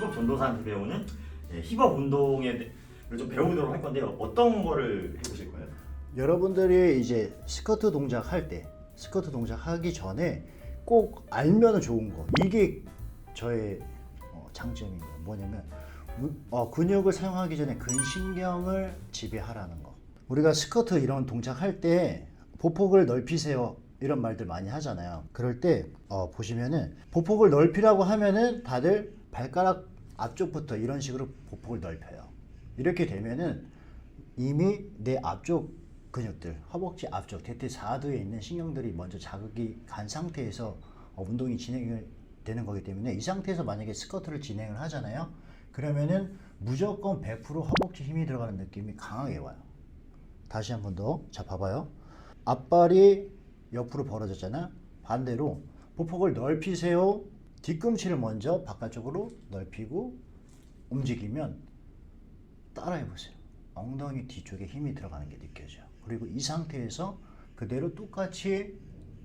힙업 전도사한테 배우는 예, 힙업 운동에 좀 배우도록 할 건데요. 어떤 거를 해보실 거예요? 여러분들이 이제 스커트 동작 할 때, 스커트 동작 하기 전에 꼭 알면 좋은 거. 이게 저의 어, 장점인 거예요. 뭐냐면 무- 어, 근육을 사용하기 전에 근신경을 지배하라는 거. 우리가 스커트 이런 동작 할 때 보폭을 넓히세요. 이런 말들 많이 하잖아요. 그럴 때 어, 보시면은 보폭을 넓히라고 하면은 다들 발가락 앞쪽부터 이런 식으로 보폭을 넓혀요. 이렇게 되면은 이미 내 앞쪽 근육들, 허벅지 앞쪽, 대퇴 4두에 있는 신경들이 먼저 자극이 간 상태에서 어, 운동이 진행이 되는 거기 때문에 이 상태에서 만약에 스쿼트를 진행을 하잖아요. 그러면은 무조건 100% 허벅지 힘이 들어가는 느낌이 강하게 와요. 다시 한 번 더. 자, 봐봐요. 앞발이 옆으로 벌어졌잖아. 반대로 보폭을 넓히세요. 뒤꿈치를 먼저 바깥쪽으로 넓히고 움직이면 따라해 보세요. 엉덩이 뒤쪽에 힘이 들어가는 게 느껴져요. 그리고 이 상태에서 그대로 똑같이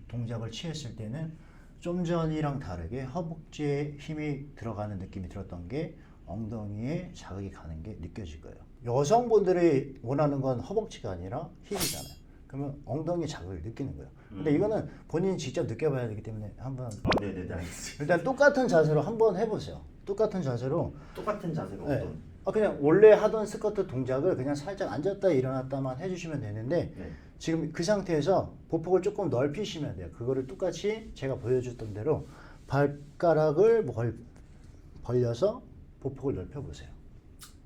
동작을 취했을 때는 좀 전이랑 다르게 허벅지에 힘이 들어가는 느낌이 들었던 게 엉덩이에 자극이 가는 게 느껴질 거예요. 여성분들이 원하는 건 허벅지가 아니라 힙이잖아요. 그러면 엉덩이 자극을 느끼는 거예요. 근데 음. 이거는 본인이 직접 느껴봐야 되기 때문에 한번 아, 네네네 알겠습니다. 일단 똑같은 자세로 한번 해보세요. 똑같은 자세로 똑같은 자세가 네. 어떤? 아, 그냥 원래 하던 스쿼트 동작을 그냥 살짝 앉았다 일어났다만 해주시면 되는데 네. 지금 그 상태에서 보폭을 조금 넓히시면 돼요. 그거를 똑같이 제가 보여줬던 대로 발가락을 벌, 벌려서 보폭을 넓혀보세요.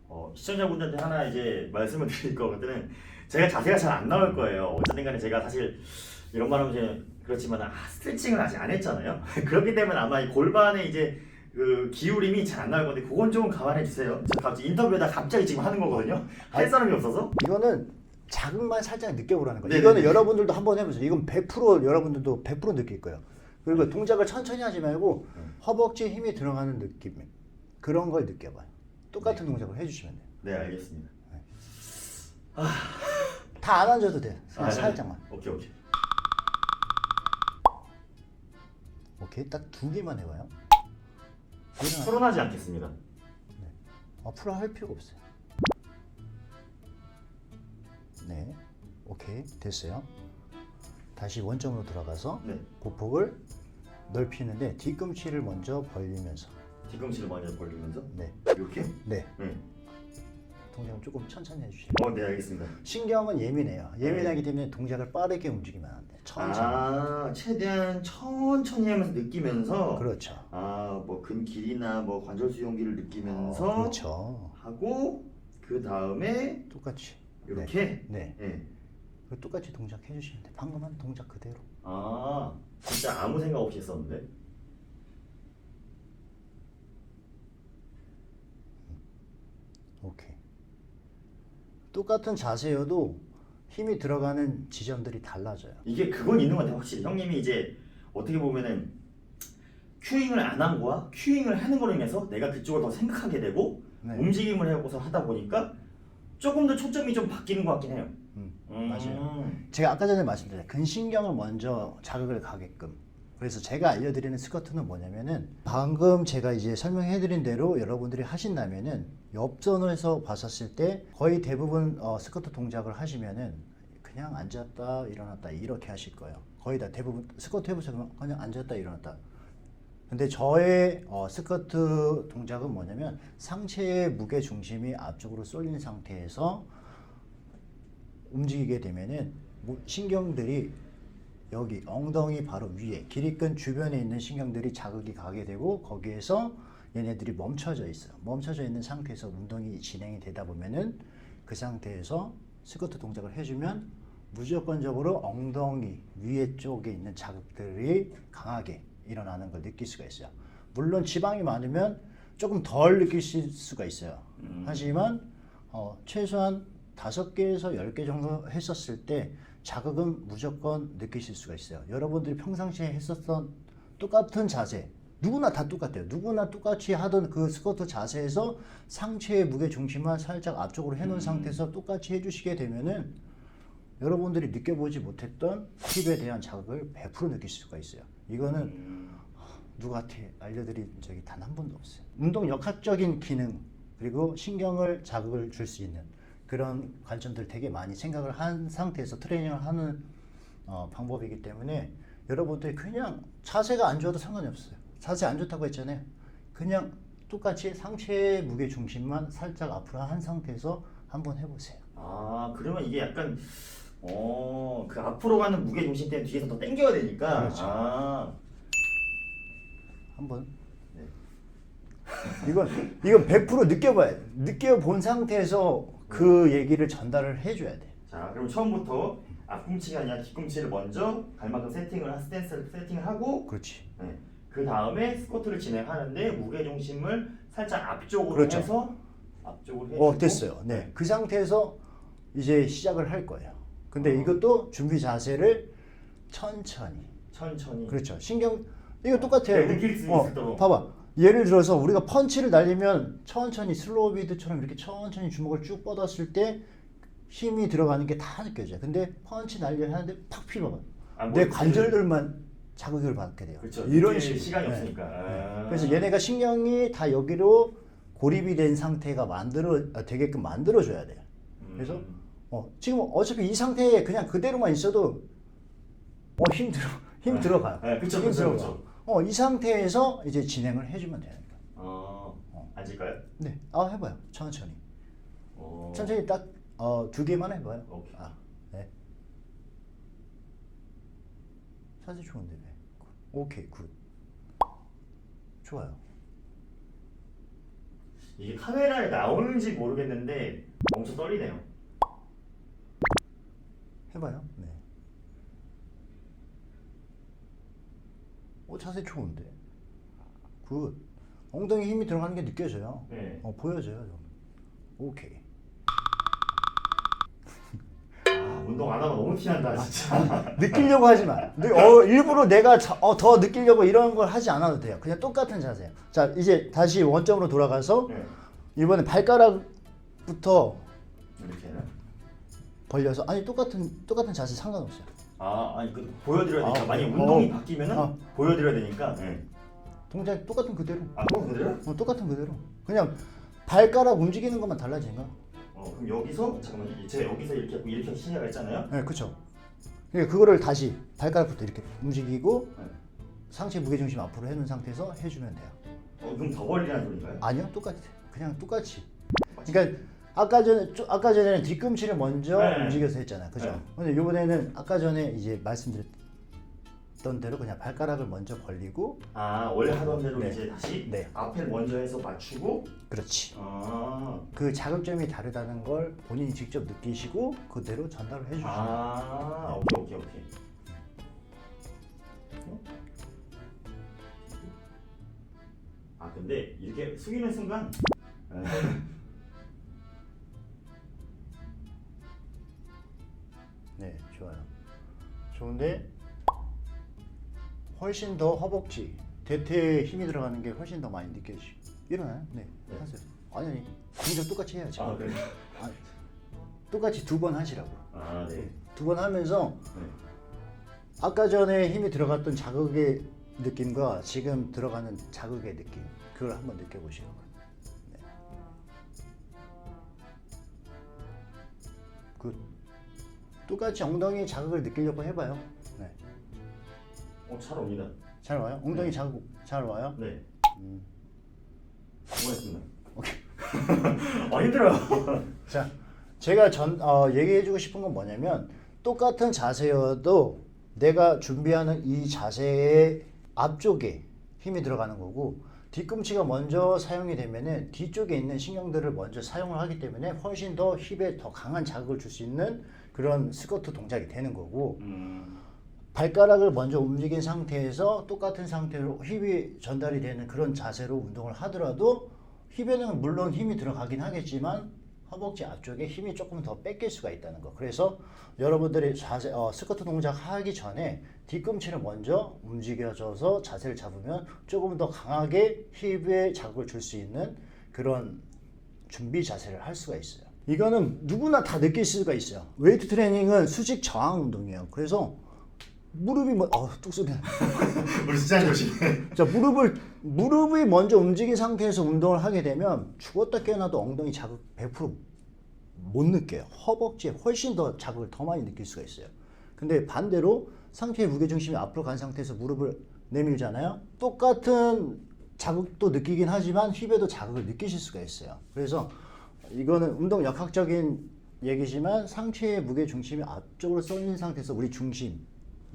어, 시청자분들한테 하나 이제 말씀을 드릴 거거든은 제가 자세가 잘 안 나올 거예요. 어쨌든 간에 제가 사실 이런 말 하면 이제 그렇지만 아, 스트레칭을 아직 안 했잖아요. 그렇기 때문에 아마 이 골반에 이제 그 기울임이 잘 안 나올 건데 그건 좀 감안해 주세요. 저 갑자기 인터뷰에다 갑자기 지금 하는 거거든요. 할 사람이 없어서. 이거는 자극만 살짝 느껴보라는 거예요. 네네네. 이거는 여러분들도 한번 해보세요. 이건 100% 여러분들도 100% 느낄 거예요. 그리고 네. 동작을 천천히 하지 말고 음. 허벅지에 힘이 들어가는 느낌 그런 걸 느껴봐요. 똑같은 네. 동작을 해주시면 돼요. 네 알겠습니다. 다 안 앉아도 돼요. 아, 네. 살짝만. 오케이 오케이. 오케이 딱 두 개만 해봐요. 일어나. 토론하지 않겠습니다. 앞으로 할 필요가 없어요. 네, 오케이 됐어요. 다시 원점으로 돌아가서 네. 보폭을 넓히는데 뒤꿈치를 먼저 벌리면서 뒤꿈치를 먼저 벌리면서 네, 이렇게. 네 네. 동작을 조금 천천히 해주세요. 어, 네 알겠습니다. 신경은 예민해요. 예민하기 때문에 동작을 빠르게 움직이면 안 돼. 천천히. 아 최대한 천천히 하면서 느끼면서 그렇죠. 아 뭐 근 길이나 뭐 관절 수용기를 느끼면서 어, 그렇죠. 하고 그 다음에 똑같이. 이렇게 네. 네. 그 똑같이 동작 해주시면 돼. 방금 한 동작 그대로. 아 진짜 아무 생각 없이 했었는데 오케이. 똑같은 자세여도 힘이 들어가는 지점들이 달라져요. 이게 그건 있는 것 같아요 확실히 형님이 이제 어떻게 보면은 큐잉을 안 한 거와 큐잉을 하는 거로 인해서 내가 그쪽을 더 생각하게 되고 네. 움직임을 해고서 하다 보니까 조금 더 초점이 좀 바뀌는 것 같긴 해요 음, 음. 맞아요. 제가 아까 전에 말씀드린 근신경을 먼저 자극을 가게끔. 그래서 제가 알려드리는 스쿼트는 뭐냐면은 방금 제가 이제 설명해드린 대로 여러분들이 하신다면은 옆선에서 봤었을 때 거의 대부분 어, 스쿼트 동작을 하시면은 그냥 앉았다 일어났다 이렇게 하실 거예요. 거의 다 대부분 스쿼트 해보세요. 그러면 그냥 앉았다 일어났다. 근데 저의 어, 스쿼트 동작은 뭐냐면 상체의 무게 중심이 앞쪽으로 쏠린 상태에서 움직이게 되면은 뭐 신경들이 여기 엉덩이 바로 위에 길이끈 주변에 있는 신경들이 자극이 가게 되고 거기에서 얘네들이 멈춰져 있어요. 멈춰져 있는 상태에서 운동이 진행이 되다 보면은 그 상태에서 스쿼트 동작을 해주면 무조건적으로 엉덩이 위에 쪽에 있는 자극들이 강하게 일어나는 걸 느낄 수가 있어요. 물론 지방이 많으면 조금 덜 느끼실 수가 있어요. 음. 하지만 어, 최소한 다섯 개에서 열 개 정도 했었을 때 자극은 무조건 느끼실 수가 있어요. 여러분들이 평상시에 했었던 똑같은 자세, 누구나 다 똑같아요. 누구나 똑같이 하던 그 스쿼트 자세에서 상체의 무게 중심만 살짝 앞쪽으로 해놓은 음. 상태에서 똑같이 해주시게 되면은 여러분들이 느껴보지 못했던 힙에 대한 자극을 100% 느낄 수가 있어요. 이거는 음. 누구한테 알려드린 적이 단 한 번도 없어요. 운동 역학적인 기능 그리고 신경을 자극을 줄 수 있는 그런 관점들 되게 많이 생각을 한 상태에서 트레이닝을 하는 어, 방법이기 때문에 여러분들이 그냥 자세가 안 좋아도 상관이 없어요. 자세 안 좋다고 했잖아요. 그냥 똑같이 상체의 무게 중심만 살짝 앞으로 한 상태에서 한번 해보세요. 아 그러면 이게 약간 어 그 앞으로 가는 무게 중심 때문에 뒤에서 더 당겨야 되니까 그렇죠. 아 한번. 네. 이건 이건 100% 느껴봐야 돼. 느껴본 상태에서 그 얘기를 전달을 해줘야 돼. 자, 그럼 처음부터 앞꿈치가 아니라 뒤꿈치를 먼저 발만큼 세팅을 한 스탠스를 세팅을 하고 그렇지. 네. 그 다음에 스쿼트를 진행하는데 무게 중심을 살짝 앞쪽으로 그렇죠. 해서 앞쪽으로 해주고 어 됐어요. 네. 그 상태에서 이제 시작을 할 거예요. 근데 어. 이것도 준비 자세를 천천히. 천천히 그렇죠. 신경 이거 똑같아요. 네, 느낄 수 어, 있도록. 봐봐. 예를 들어서 우리가 펀치를 날리면 천천히 슬로우 비드처럼 이렇게 천천히 주먹을 쭉 뻗었을 때 힘이 들어가는 게 다 느껴져요. 근데 펀치 날려 하는데 팍. 아, 뭐내 그- 관절들만 자극을 받게 돼요. 그렇죠. 이런 식으로. 시간이 네. 없으니까 아. 그래서 얘네가 신경이 다 여기로 고립이 된 상태가 만들어 아, 되게끔 만들어 줘야 돼요. 그래서 음. 어, 지금 어차피 이 상태에 그냥 그대로만 있어도 어, 힘 들어 힘 네. 들어가요. 네, 그쵸, 힘 그쵸, 들어가. 그쵸. 어, 이 상태에서 이제 진행을 해주면 됩니다. 어, 앉을까요? 네, 아 해봐요. 천천히. 어. 천천히 딱 어, 두 개만 해봐요. 오케이. 아, 네. 사실 좋은데 왜? 오케이 굿. 좋아요. 이게 카메라에 나오는지 모르겠는데 엄청 떨리네요. 해봐요. 네. 오 자세 좋은데. 굿. 엉덩이 힘이 들어가는 게 느껴져요. 네. 어 보여져요. 좀. 오케이. 아, 운동 안 하면 너무 티난다 진짜. 느끼려고 하지 마. 느- 어, 일부러 내가 자- 어, 더 느끼려고 이런 걸 하지 않아도 돼요. 그냥 똑같은 자세. 자 이제 다시 원점으로 돌아가서 네. 이번에 발가락부터 이렇게. 벌려서 아니 똑같은 똑같은 자세 상관없어요. 아, 아니 그 보여드려야 되니까 아, 만약 어. 운동이 바뀌면은 어. 보여드려야 되니까. 네. 동작 똑같은 그대로. 아, 그거 그대로? 어, 똑같은 그대로. 그냥 발가락 움직이는 것만 달라지는 거. 어, 그럼 여기서 잠깐만 제가 여기서 이렇게 이렇게 시작했잖아요. 네, 그렇죠. 그러니까 그거를 다시 발가락부터 이렇게 움직이고 네. 상체 무게 중심 앞으로 해놓은 상태에서 해주면 돼요. 어, 그럼 더 벌리라는 소리인가요? 아니요, 똑같아. 그냥 똑같이. 그러니까 아까 전에 좀- 아까 전에는 뒤꿈치를 먼저 네. 움직여서 했잖아요, 그죠? 네. 근데 이번에는 아까 전에 이제 말씀드렸던 대로 그냥 발가락을 먼저 벌리고, 아, 원래 하던 대로 네. 이제 다시 네. 앞에 먼저 해서 맞추고. 그렇지. 아, 그 자극점이 다르다는 걸 본인이 직접 느끼시고 그대로 전달을 해 주시면. 돼요. 아, 오케이 오케이 오케이. 어? 아 근데 이렇게 숙이는 순간 네, 좋아요. 좋은데 훨씬 더 허벅지, 대퇴에 힘이 들어가는 게 훨씬 더 많이 느껴지죠. 일어나요? 네, 네. 하세요. 아니 아니, 동작 똑같이 해야죠. 아 그래. 아, 똑같이 두 번 하시라고. 아 네. 두 번 하면서 네. 아까 전에 힘이 들어갔던 자극의 느낌과 지금 들어가는 자극의 느낌, 그걸 한번 느껴보시는 거예요. 네. 굿. 똑같이 엉덩이 자극을 느끼려고 해봐요. 네. 어 잘 옵니다. 잘 와요? 엉덩이 네. 자극 잘 와요? 네. 음. 수고했습니다. 오케이. 아 힘들어요. 자, 제가 전 어, 얘기해주고 싶은 건 뭐냐면 똑같은 자세여도 내가 준비하는 이 자세의 앞쪽에 힘이 들어가는 거고 뒤꿈치가 먼저 사용이 되면은 뒤쪽에 있는 신경들을 먼저 사용을 하기 때문에 훨씬 더 힙에 더 강한 자극을 줄 수 있는 그런 스쿼트 동작이 되는 거고 음, 발가락을 먼저 움직인 상태에서 똑같은 상태로 힙이 전달이 되는 그런 자세로 운동을 하더라도 힙에는 물론 힘이 들어가긴 하겠지만 허벅지 앞쪽에 힘이 조금 더 뺏길 수가 있다는 거. 그래서 여러분들이 자세, 어, 스쿼트 동작 하기 전에 뒤꿈치를 먼저 움직여줘서 자세를 잡으면 조금 더 강하게 힙에 자극을 줄 수 있는 그런 준비 자세를 할 수가 있어요. 이거는 누구나 다 느낄 수가 있어요. 웨이트 트레이닝은 수직 저항 운동이에요. 그래서 무릎이 뭐, 어, 뚝소리. 우리 진짜 조심. 자, 무릎을 무릎이 먼저 움직인 상태에서 운동을 하게 되면 죽었다 깨어나도 엉덩이 자극 100%못 느껴요. 허벅지에 훨씬 더 자극을 더 많이 느낄 수가 있어요. 근데 반대로 상체의 무게 중심이 앞으로 간 상태에서 무릎을 내밀잖아요. 똑같은 자극도 느끼긴 하지만 힙에도 자극을 느끼실 수가 있어요. 그래서 이거는 운동 역학적인 얘기지만 상체의 무게 중심이 앞쪽으로 쏠린 상태에서 우리 중심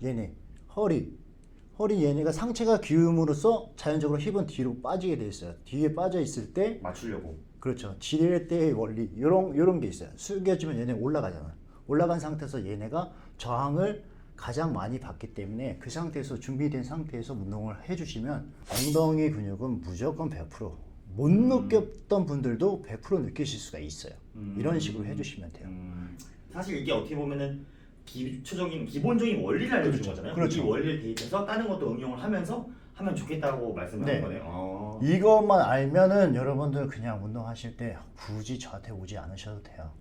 얘네 허리 허리 얘네가 상체가 기움으로써 자연적으로 힙은 뒤로 빠지게 돼 있어요. 뒤에 빠져 있을 때 맞추려고. 그렇죠. 지렛대의 원리 이런 이런 게 있어요. 숙여지면 얘네 올라가잖아. 올라간 상태에서 얘네가 저항을 가장 많이 받기 때문에 그 상태에서 준비된 상태에서 운동을 해주시면 엉덩이 근육은 무조건 100% 못 느꼈던 분들도 100% 느끼실 수가 있어요. 이런 식으로 해주시면 돼요. 음, 사실 이게 어떻게 보면은 기초적인 기본적인 원리를 알려주는 그렇죠. 거잖아요. 그렇죠. 이 원리를 대입해서 다른 것도 응용을 하면서 하면 좋겠다고 말씀을 네. 하는 거네요. 어. 이것만 알면은 여러분들 그냥 운동하실 때 굳이 저한테 오지 않으셔도 돼요.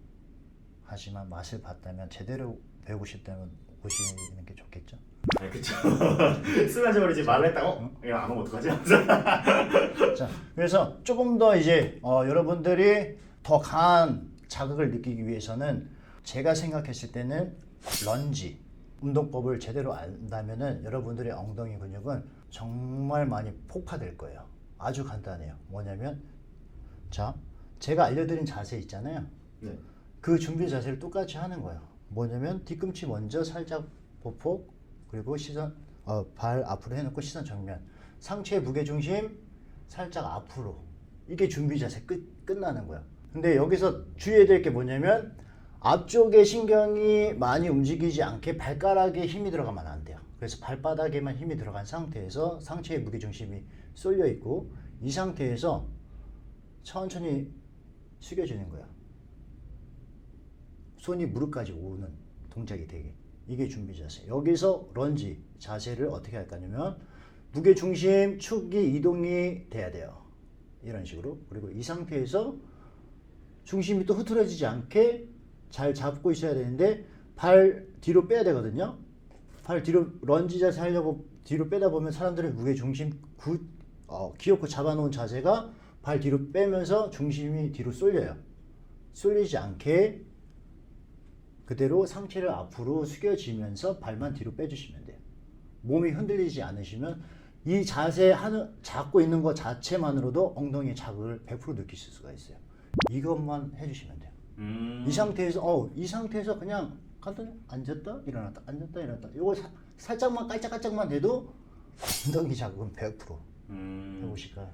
하지만 맛을 봤다면 제대로 배우고 싶다면 오시는 게 좋겠죠. 네, 그쵸. 이제 말을 했다고 어? 이거 안 오면 어떡하지? 자, 그래서 조금 더 이제 어, 여러분들이 더 강한 자극을 느끼기 위해서는 제가 생각했을 때는 런지 운동법을 제대로 안다면은 여러분들의 엉덩이 근육은 정말 많이 폭파될 거예요. 아주 간단해요. 뭐냐면 자, 제가 알려드린 자세 있잖아요. 네. 그 준비 자세를 똑같이 하는 거예요. 뭐냐면 뒤꿈치 먼저 살짝 보폭 그리고 시선 어, 발 앞으로 해놓고 시선 정면 상체 무게 중심 살짝 앞으로 이게 준비 자세 끝 끝나는 거야. 근데 여기서 주의해야 될 게 뭐냐면 앞쪽에 신경이 많이 움직이지 않게 발가락에 힘이 들어가면 안 돼요. 그래서 발바닥에만 힘이 들어간 상태에서 상체의 무게 중심이 쏠려 있고 이 상태에서 천천히 숙여지는 거야. 손이 무릎까지 오는 동작이 되게 이게 준비 자세. 여기서 런지 자세를 어떻게 할 거냐면 무게 중심 축이 이동이 돼야 돼요. 이런 식으로. 그리고 이 상태에서 중심이 또 흐트러지지 않게 잘 잡고 있어야 되는데 발 뒤로 빼야 되거든요. 발 뒤로 런지 자세 하려고 뒤로 빼다 보면 사람들의 무게 중심 구, 어, 기어코 잡아놓은 자세가 발 뒤로 빼면서 중심이 뒤로 쏠려요. 쏠리지 않게 그대로 상체를 앞으로 숙여지면서 발만 뒤로 빼주시면 돼요. 몸이 흔들리지 않으시면 이 자세 하는 잡고 있는 것 자체만으로도 엉덩이에 자극을 100% 느끼실 수가 있어요. 이것만 해주시면 돼요. 음. 이 상태에서 어 이 상태에서 그냥 간단히 앉았다 일어났다 앉았다 일어났다 이거 사- 살짝만 깔짝깔짝만 돼도 엉덩이 자극은 100% 음. 해보실까요?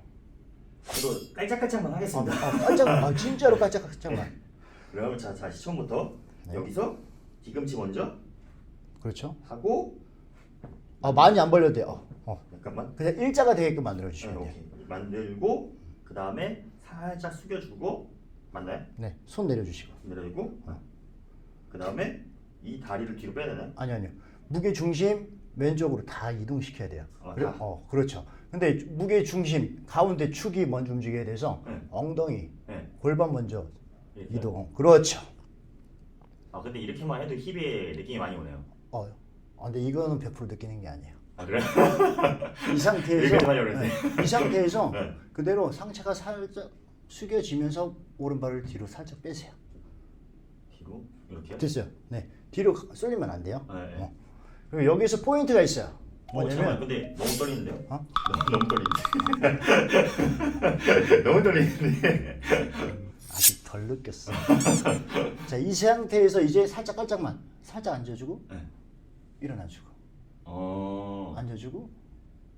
저도 깔짝깔짝만 어, 하겠습니다. 어, 깔짝 아, 진짜로 깔짝깔짝만 그러면 자, 자 시청부터 네. 여기서 뒤꿈치 먼저 그렇죠? 하고 아 많이 안 벌려도 돼요. 어, 어. 잠깐만 그냥 일자가 되게끔 만들어 네, 주시면 돼요. 오케이. 만들고 그 다음에 살짝 숙여주고 맞나요? 네, 손 내려주시고. 내려주고 어. 그 다음에 이 다리를 뒤로 빼야 되나요? 아니 아니요. 무게 중심 왼쪽으로 다 이동시켜야 돼요. 어, 그래, 다? 어, 그렇죠. 근데 무게 중심 가운데 축이 먼저 움직여야 돼서 네. 엉덩이, 네. 골반 먼저 이렇게. 이동. 그렇죠. 아 근데 이렇게만 해도 힙의 느낌이 많이 오네요. 어, 아, 근데 이거는 100% 느끼는 게 아니에요. 아 그래? 이 상태에서. 네, 이 상태에서 네. 그대로 상체가 살짝 숙여지면서 오른발을 뒤로 살짝 빼세요. 뒤로 이렇게요? 됐어요. 네, 뒤로 쏠리면 안 돼요. 네, 네. 어. 그리고 여기서 포인트가 있어요. 어 잠깐만 뭐냐면 근데 너무 떨리는데요? 어? 너무, 너무 떨리는데 너무 떨리는데 아직 덜 느꼈어. 자, 이 상태에서 이제 살짝 깔짝만 살짝 앉아주고 네. 일어나주고 어... 앉아주고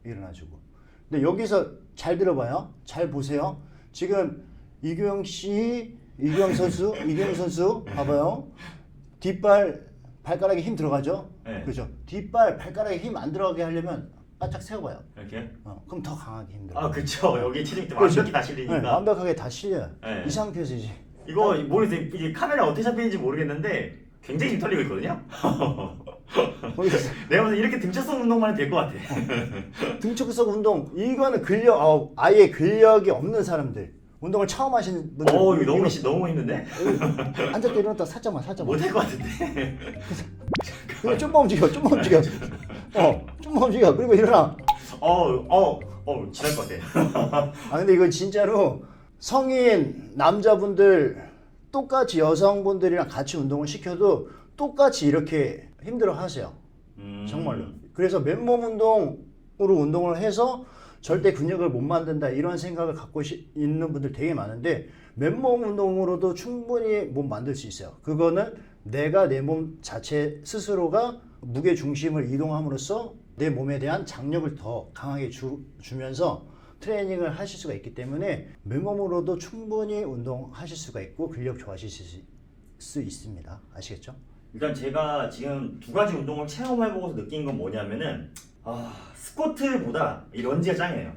일어나주고. 근데 여기서 잘 들어봐요. 잘 보세요. 지금 이규영 씨, 이규영 선수, 이규영 선수 봐봐요. 뒷발 발가락에 힘 들어가죠. 네. 그렇죠. 뒷발 발가락에 힘 안 들어가게 하려면 바짝 세워봐요. 이렇게? 어, 그럼 더 강하게 힘들어. 아 그쵸 여기 체중이 또 그렇죠. 완벽히 다 실리니까 네, 완벽하게 다 실려요. 네. 이 상태에서 이제 이거 모르겠어요 이게 카메라 어떻게 잡히는지 모르겠는데 굉장히 지금 떨리고 있거든요 거기서 내가 보기엔 이렇게 등차성 운동만 해도 될 것 같아 등축석 운동 이거는 근력 어, 아예 근력이 없는 사람들 운동을 처음 하시는 분들 어 이거 너무 시- 너무 힘든데? 앉았다 일어났다 살짝만 살짝만 못할 것 같은데 그냥 좀만 움직여 좀만 움직여 어, 좀만 움직여. 그리고 일어나. 어어어 지날 것 같아. 아 근데 이거 진짜로 성인 남자분들 똑같이 여성분들이랑 같이 운동을 시켜도 똑같이 이렇게 힘들어 하세요. 음. 정말로. 그래서 맨몸 운동으로 운동을 해서 절대 근육을 못 만든다 이런 생각을 갖고 시- 있는 분들 되게 많은데 맨몸 운동으로도 충분히 몸 만들 수 있어요. 그거는 내가 내 몸 자체 스스로가 무게 중심을 이동함으로써 내 몸에 대한 장력을 더 강하게 주, 주면서 트레이닝을 하실 수가 있기 때문에 맨몸으로도 충분히 운동하실 수가 있고 근력 좋아하실 수, 수 있습니다. 아시겠죠? 일단 제가 지금 두 가지 운동을 체험해보고서 느낀 건 뭐냐면은 아 스쿼트보다 이 런지가 짱이에요.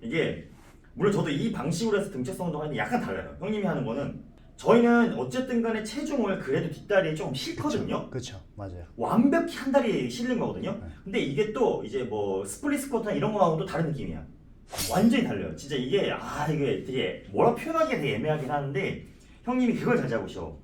이게 물론 저도 이 방식으로 해서 등체성 운동하는데 약간 달라요. 형님이 하는 거는 저희는 어쨌든 간에 체중을 그래도 뒷다리에 조금 싫거든요. 그렇죠. 맞아요. 완벽히 한 다리에 실린 거거든요. 네. 근데 이게 또 이제 뭐 스플릿 스쿼트나 이런 거하고는 또 다른 느낌이야. 완전히 달라요. 진짜 이게 아 이게 되게 뭐라 표현하기가 되게 애매하긴 하는데 형님이 그걸 잘 잡으셔.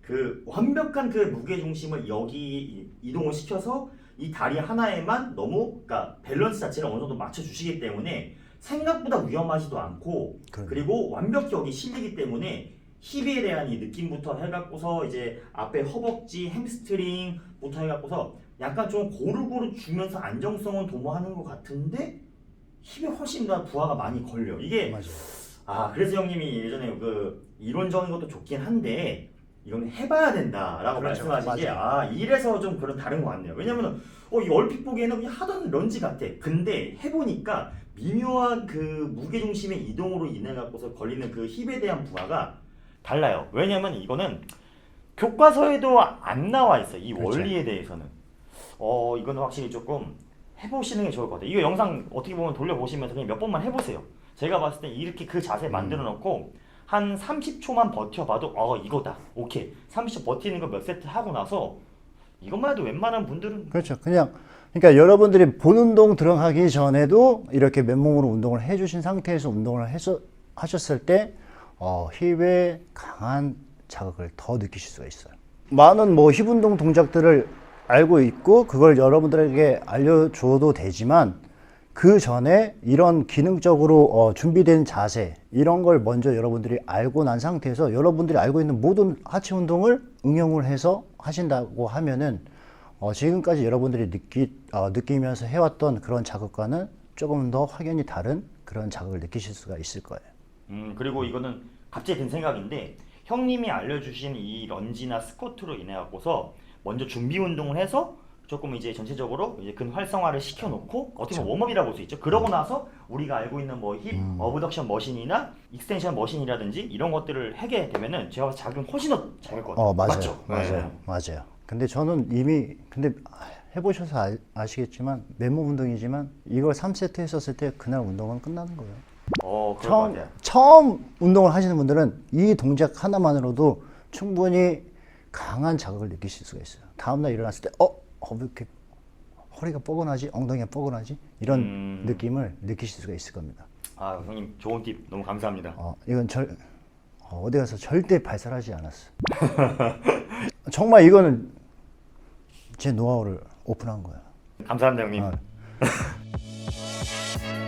그 완벽한 그 무게 중심을 여기 이- 이동을 시켜서 이 다리 하나에만 너무 그러니까 밸런스 자체를 어느 정도 맞춰 주시기 때문에 생각보다 위험하지도 않고 그럼요. 그리고 완벽히 여기 실리기 때문에 힙에 대한 이 느낌부터 해갖고서 이제 앞에 허벅지, 햄스트링부터 해갖고서 약간 좀 고루고루 주면서 안정성은 도모하는 것 같은데 힙에 훨씬 더 부하가 많이 걸려. 이게 맞아요. 아 그래서 형님이 예전에 그 이론적인 것도 좋긴 한데 이건 해봐야 된다라고 그렇죠. 말씀하신 게 아 이래서 좀 그런 다른 것 같네요. 왜냐면은 어 이 얼핏 보기에는 그냥 하던 런지 같아. 근데 해보니까 미묘한 그 무게 중심의 이동으로 인해 갖고서 걸리는 그 힙에 대한 부하가 달라요. 왜냐면 이거는 교과서에도 안 나와 있어. 이 그렇죠. 원리에 대해서는. 어 이거는 확실히 조금 해보시는 게 좋을 것 같아요. 이거 영상 어떻게 보면 돌려보시면서 그냥 몇 번만 해보세요. 제가 봤을 때 이렇게 그 자세 만들어 놓고 한 30초만 버텨봐도 어 이거다. 오케이. 30초 버티는 거 몇 세트 하고 나서 이것만 해도 웬만한 분들은 그렇죠. 그냥 그러니까 여러분들이 본 운동 들어가기 전에도 이렇게 맨몸으로 운동을 해주신 상태에서 운동을 해서 하셨을 때 어, 힙에 강한 자극을 더 느끼실 수가 있어요. 많은 뭐 힙 운동 동작들을 알고 있고 그걸 여러분들에게 알려줘도 되지만 그 전에 이런 기능적으로 어, 준비된 자세 이런 걸 먼저 여러분들이 알고 난 상태에서 여러분들이 알고 있는 모든 하체 운동을 응용을 해서 하신다고 하면은 어, 지금까지 여러분들이 느끼, 어, 느끼면서 해왔던 그런 자극과는 조금 더 확연히 다른 그런 자극을 느끼실 수가 있을 거예요. 음 그리고 이거는 갑자기 든 생각인데 형님이 알려주신 이 런지나 스쿼트로 인해 갖고서 먼저 준비 운동을 해서 조금 이제 전체적으로 이제 근 활성화를 시켜놓고 어떻게 보면 웜업이라고 볼 수 있죠. 그러고 나서 우리가 알고 있는 뭐힙 어브덕션 머신이나 익스텐션 머신이라든지 이런 것들을 하게 되면은 제가 봤을 때 자극은 훨씬 더잘것 같아요. 어, 맞아요. 맞죠? 맞아요. 네. 맞아요. 근데 저는 이미, 근데 해보셔서 아, 아시겠지만, 맨몸 운동이지만, 이걸 3세트 했었을 때 그날 운동은 끝나는 거예요. 어, 그럴 것 처음, 같아요. 처음 운동을 하시는 분들은 이 동작 하나만으로도 충분히 강한 자극을 느끼실 수가 있어요. 다음 날 일어났을 때, 어, 어, 왜 이렇게 허리가 뻐근하지? 엉덩이가 뻐근하지? 이런 음. 느낌을 느끼실 수가 있을 겁니다. 아, 형님 좋은 팁 너무 감사합니다. 어, 이건 절, 어, 어디 가서 절대 발설하지 않았어. 정말 이거는 제 노하우를 오픈한 거야. 감사합니다, 형님. 어.